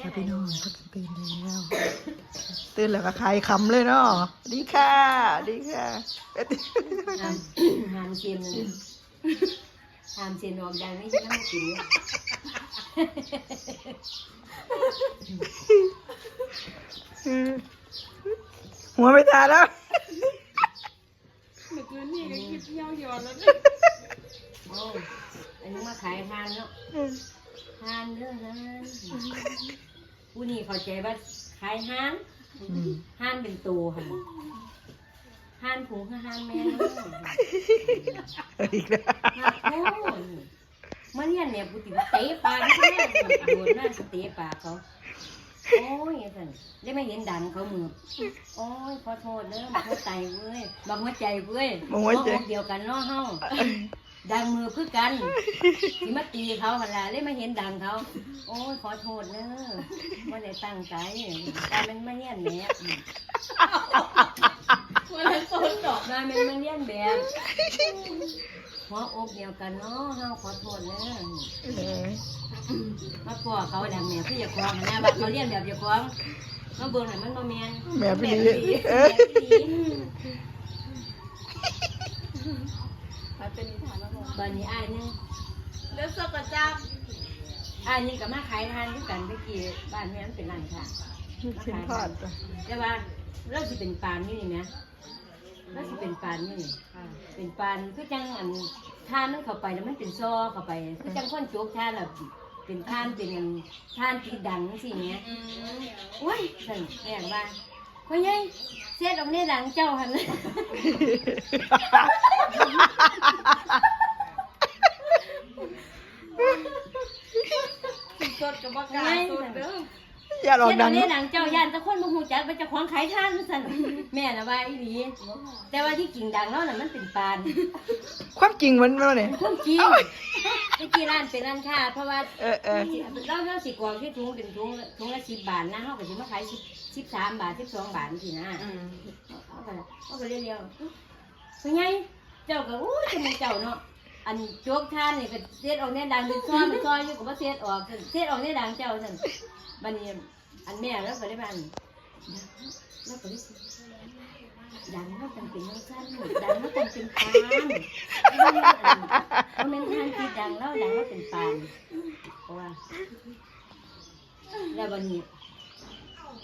ค่ะพี่น้องก็ตื่นแล้ว ตื่นแล้วก็คลายคำเลยเนาะดีค่ะดีค่ะเป็ดหามหามเซียนนั่นน่ะหามเซียนออกดังนี่ยังไม่กินเลยหัวไม่ตาแล้วเมื่อคืนนี่ก็คิดเที่ยวหยอนแล้วโอ้ยอันนี้มาขายทานเนาะทานเรื่องนั้น ผู้นี้เข้าใจว่าขายห้านอืมห้านเป็นตัวค่ะห้านผงคือห้านแม่เนาะอีกแล้วโอ้ยมาเรียนเนี่ยปุติเตะปากนี่แม่โดนหน้าสเตะปากเขาโอ้ยสันได้ไม่เห็นดังเขามือโอ้ยขอโทษเด้อบักหัวใจเว้ยบักหัวใจเว้ยมองว่าเจ๊เดียวกันเนาะเฮา ดังมือคือกันสิมาตีเขาหั่นล่ะได้ไม่เห็นดังเขา โอ้ยขอโทษเด้อบ่ได้ตั้งใจแต่มันมาเรียนแบบวันละโซนดอกมามันมาเรียนแบบหัวอกเดียวกันเนาะเฮาขอโทษเด้อเออมาพ่อเขาดังแม่คืออย่าคล้องนะบัดเขาเรียนแบบอย่าคล้องมาเบิ่งให้มันบ่แม่นแม่พี่ดีเอแบอบนี้ มันเป็นนิทานมาบอกบัดนี้อ้ายหนึงแล้วสกัดจับอ้ายนี่ก็มาขายทานด้วยกันเมื่อกี้บ้านแม่มันเป็นร้านค่ะชิ้นทอดจ้ะแต่ว่าเราสิเป็นปานนี่นี่นะเราสิเป็นปานนี่เป็นปานคือจังอันทานนั้นเข้าไปแล้วมันเป็นซอเข้าไปคือจังคนโจกทานแล้วเป็นทานเป็นอันทานที่ดังสิเนี้ยอืมโอ้ยสั่นแม่ก็ว่า พ่อใหญ่เสียดออกในหลังเจ้าหันเลยสดกับบักกาสดเด้ออย่าหลอกเสียดดัอง กในหลังเจ้าย่านแตะคนบ่ฮู้จักไปเจ้าของขายทานสั่นแม่น่ะว่าอีหลีแต่ว่าที่กิ่งดังเนาะน่ะมันเป็นปานความจริงมันมันเนี่ย ความจริงเมื่อกี้ร้านเป็นร้านค้าเพราะว่าเออเออ เราเราสิกวางที่ถุงเป็นถุงถุงละ10บาทนะเฮาก็สิมาขาย10 13บาท12บาทสินะอืมเอาไปเอาไปเรียวๆเป็นไงเจ้าก็อู้จะมันเจ้าเนาะอันโจกท่านนี่ก็เสียดออกเนี่ยดังเป็นซ้อเป็นซ้ออยู่กับว่าเสียดออกเสียดออกเนี่ยดังเจ้าสั่นบัดนี้อันแม่แล้วก็ได้บันแล้วก็ได้ดังแล้วจังเป็นน้องสั้นดังแล้วจังเป็นปานเพราะแม่นทานที่ดังแล้วดังแล้วเป็นปานเพราะว่าแล้ววันนี้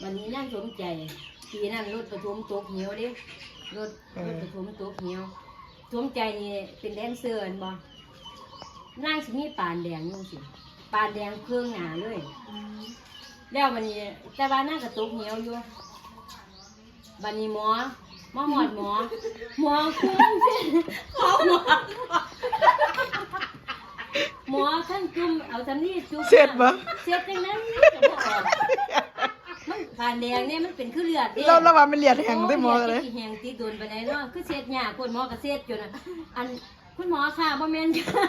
วันนี้นั่งสมใจปีนั้นรถประทุมตกเหวเด้รถรถประทุมตกเหวสมใจนี่เป็นแดนเซอร์อันบ่นั่งสิมีปานแดงอยุ่จังสิปานแดงเครื่องหนาเลย แล้ววันนี้แต่ว่านั่งกระตุกเหวอยู่บันนี้หมอหมอหอดหมอหมอเครื่องเส้นหมอหมอหมอขั้นจุ่มเอาสำลีจุ่มเสร็จปะเสร็จจังนั้นก็บ่ออก มันผ่านแดงเนี่ยมันเป็นคือเลือดเด้เราระวังมันเลียดแห้งได้หมดเลยโแหงติดโดนไปไหนเนาะคือเสียดหยาคนหมอก็เสียดอยู่น่ะอันคุณหมอค่ะบ่แม่นค่ะ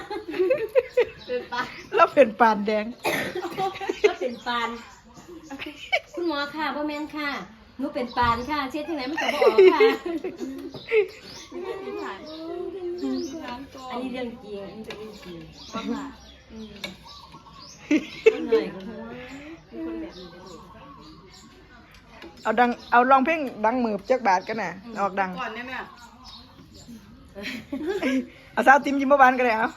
เป็นปะแล้วเป็นปานแดงก็เป็นปาน คุณหมอค่ะบ่แม่นค่ะหนูเป็นปานค่ะเสียดที่ไหนมันก็บ่ออกค่ะนิทานน้ำตัวอันนี้เรื่องจริงอันนี้เป็นเรื่องจริงบักกาอืมคนหน่อยก็หัวเป็นคนแบบนี้ เอาดังเอาลองเพลงดังมือจักบาทกันน่ะออกดังก่อนได้ไหมอะเอาสาวติมยิ้มบานกันเลยเอา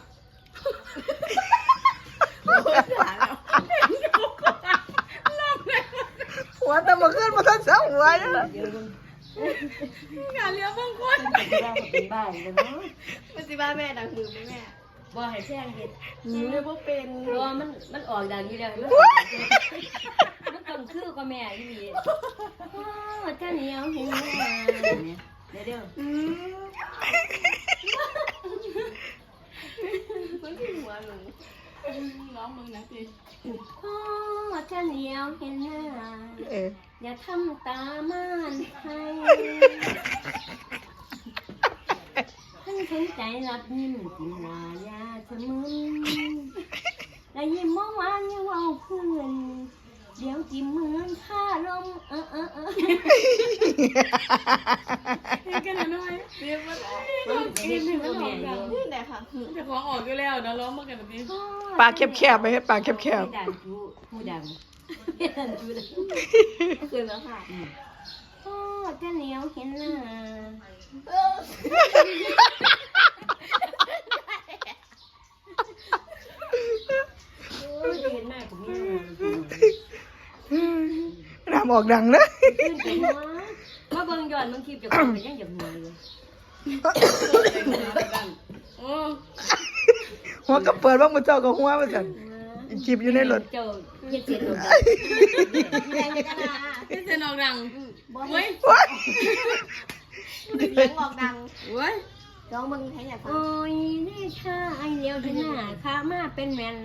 หัวแต่มาขึ้นมาทันเสาหัวเนี่ยเดี๋ยวมันงานเลี้ยงบางคนเป็นบ้าเป็นบ้าเลยเนาะมันสิบ้าแม่ดังหือไหมแม่ บ่ให้แซงเฮ็ดหือเลยพวกเป็นเพราะว่ามันมันออกดังอยู่แล้วมันต้องคือกว่าแม่อีหลีว้าวเจ้าเหนียวเห็นไหมเดี๋ยวเดี๋ยวอืมมันคือหัวหนูร้องมึงนะสิพ่อเจ้าเหนียวเห็นหน้าเอออย่าทำตาม่านให้ท่าน สนใจรับยิ้มกินลายาชะมึนและยิ้มมองวานยังเว่าเพื่อนเดี๋ยวจิ้มเหมือนท่าลมเออเออเออกันหน่อยเรียบร้อยมันเป็นเด็กที่บ่แม่อยู่นี่แหละค่ะจะของออกอยู่แล้วเนาะร้องมากันแบบนี้ปากแคบๆไปเฮ็ดปากแคบไม่ดังจูผู้ดังไม่ดังจูดังคืนแล้วค่ะโอ้จะเหนียวเห็นหน้า โอ้ยเห็นหน้าผมนี่ๆน้ำออกดังนะขึ้นไปหัวมาเบิ่งย้อนเบิ่งคลิปเจะของไปยังจะหัวอยู่โอ้หัวก็เปิดว่ามือเจ้าก็หัวมาสั่นอีกคลิปอยู่ในรถเจ้าเฮ็ดเสียงโดนแรงกันนะที่เซนออกดังเว้ยว้าย เสียงออกดังเว้ยร้องมึงให้อยากฟังโอ้ยนี่ชาไอเลียวที่หน้าข้ามาเป็นแมน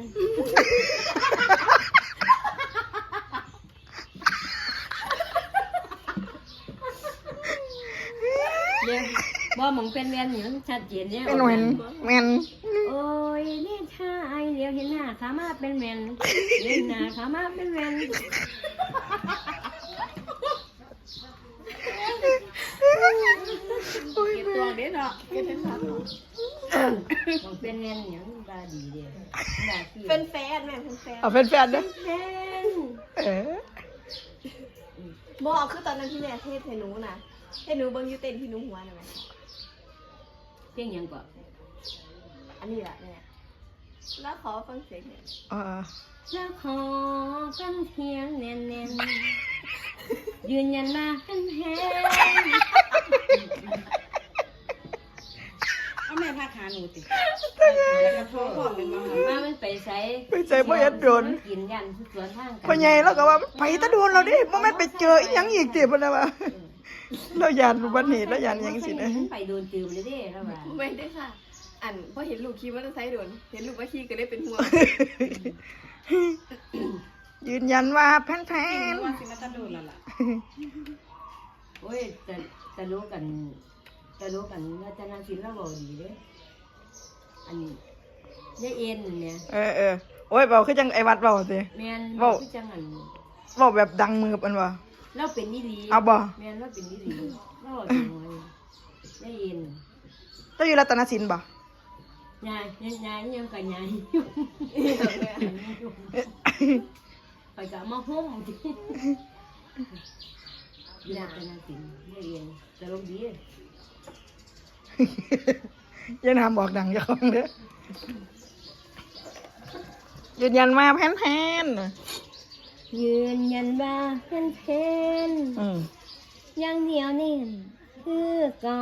เดี๋ยวบ่หมองเป็นแมนอยู่ชัดเจนเนี่ยเป็นแมนแมนโอ้ยนี่ชาไอเลียวที่หน้าข้ามาเป็นแมนเห็นหน้าข้ามาเป็นแมน เก็บตัวเด็ดเนาะเก็บเป็นพันเนาะหมองเป็นแมนอย่างบาดีเดียวบาดีเป็นแฟนแม่เป็นแฟนเอาแฟนๆนะแมนเออบอกคือตอนนั้นที่แม่เทศให้หนูนะให้หนูเบิ้งอยูเต้นที่หนูหัวนะแม่เพียงหยังก่อนอันนี้แหละแม่แล้วขอฟังเสียงหน่อยอ่าจะขอกันเพียงแน่นๆยืนยันมาเป็นแฮง เอาแม่พาขาหนูติแล้วพ่อพ่อเป็นบ้าง มามันไปใช้ไปใส่บ่เฮ็ดโดน กินยันสวนทางกันพ่อใหญ่แล้วก็ว่าไปตะโดนเราดิบ่แม่นไปเจออีหยังอีกติบ่นะว่าเรายานอุบัติเหตุเรายานหยังสินะไปโดนตืมเลยเด้แล้วว่าไม่ได้ค่ะ อันพอเห็นลูกขี่มอเตอร์ไซค์โดน เห็นลูกว่าขี่ก็เลยเป็นห่วงยืนยันว่าแพนว่าสิมาตะโดนแล้วล่ะโอ้ยแต่แต่รู้กันแต่รู้กันว่าจะนาศิลป์เราบอกดีเด้อันนี้ ยายเอ็นเนี่ยๆเออเออโอ้ยเบาคือจังไอ้วัดเบาสิ แม่นเว้า คือจังอันเบาแบบดังมือปันว่าเราเป็นนิลีเอาบ่แม่นเราเป็นนิลีเราบอกถึงไว้ยายเอ็นเจ้าอยู่รัตนสินบ่ยายยายยายยังกับยายไปกับมาห่มที่ยาเป็นสินยายเอ็นจะลงดี อยันทำบอกดังอย่าของเด้อ ยืนยันมาแพนแพนยืนยันว่าเป็นเพนอืมยังเหนียวนิ่มคือเก่า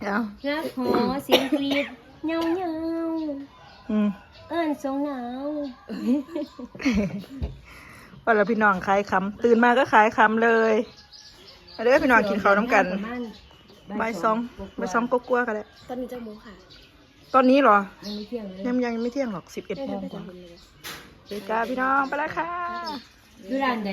เดี๋ยวรักขอเสียงกรีดเงาเงาอืมเอิ้นทรงหนาวว่าแล้วพี่น้องขายคำตื่นมาก็ขายคำเลยมาเด้อพี่น้องกินข้าวน้ำกัน ประมาณใบายสองใบายสองก็กลัวาๆกันแหละตอนนี้เจ้าโมงค่ะตอนนี้เหรอ ยังไม่เที่ยงเลยยังยังไม่เที่ยงหรอกสิบเอ็ดได้โมจะงไปกจัว่าบคนเลยเจอกันพี่น้องไปแล้วค่ะอยู่ร้านใด